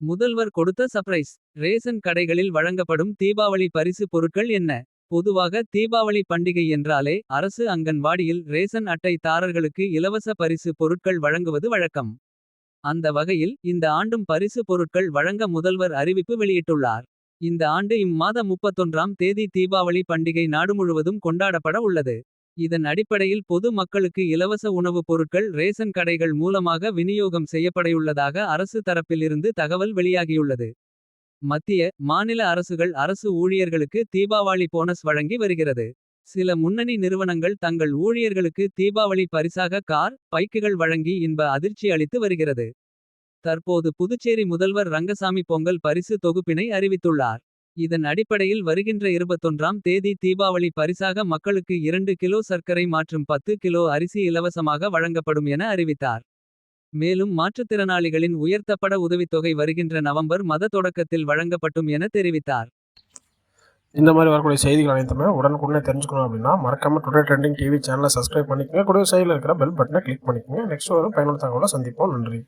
முதல்வர் கொடுத்த surprise ration கடைகளில் வழங்கப்படும் தீபாவளி பரிசு பொருட்கள் என்ன. பொதுவாக தீபாவளி பண்டிகை என்றாலே அரசு அங்கன்வாடியில் ரேசன் அட்டை தாரர்களுக்கு இலவச பரிசு பொருட்கள் வழங்குவது வழக்கம். அந்த வகையில் இந்த ஆண்டும் பரிசு பொருட்கள் வழங்க முதல்வர் அறிவிப்பு வெளியிட்டுள்ளார். இந்த ஆண்டு இம்மாத 31ஆம் தேதி தீபாவளி பண்டிகை நாடு முழுவதும் கொண்டாடப்பட உள்ளது. இதன் அடிப்படையில் பொது மக்களுக்கு இலவச உணவுப் பொருட்கள் ரேசன் கடைகள் மூலமாக விநியோகம் செய்யப்படையுள்ளதாக அரசு தரப்பிலிருந்து தகவல் வெளியாகியுள்ளது. மத்திய மாநில அரசுகள் அரசு ஊழியர்களுக்கு தீபாவளி போனஸ் வழங்கி வருகிறது. சில முன்னணி நிறுவனங்கள் தங்கள் ஊழியர்களுக்கு தீபாவளி பரிசாக கார். பைக்குகள் வழங்கி இன்ப அதிர்ச்சி அளித்து வருகிறது. தற்போது புதுச்சேரி முதல்வர் ரங்கசாமி பொங்கல் பரிசு தொகுப்பினை அறிவித்துள்ளார். இதன் அடிப்படையில் வருகின்ற 21ஆம் தேதி தீபாவளி பரிசாக மக்களுக்கு இரண்டு கிலோ சர்க்கரை மற்றும் 10 கிலோ அரிசி இலவசமாக வழங்கப்படும் என அறிவித்தார். மேலும் மாற்றுத்திறனாளிகளின் உயர்த்தப்பட உதவித்தொகை வருகின்ற நவம்பர் மத தொடக்கத்தில் வழங்கப்படும் என தெரிவித்தார். இந்த மாதிரி வரக்கூடிய செய்திகள் அனைத்துமே உடனுக்குடனே தெரிஞ்சுக்கணும் அப்படின்னா மறக்காம டுடே ட்ரெண்டிங் டிவி சேனலை சப்ஸ்கிரைப் பண்ணிக்கங்க கூட சைடில் இருக்கிற பெல் பட்டனை கிளிக் பண்ணிக்கோங்க நெக்ஸ்ட் வரும் பயனுள்ள தகவலை சந்திப்போம் நன்றி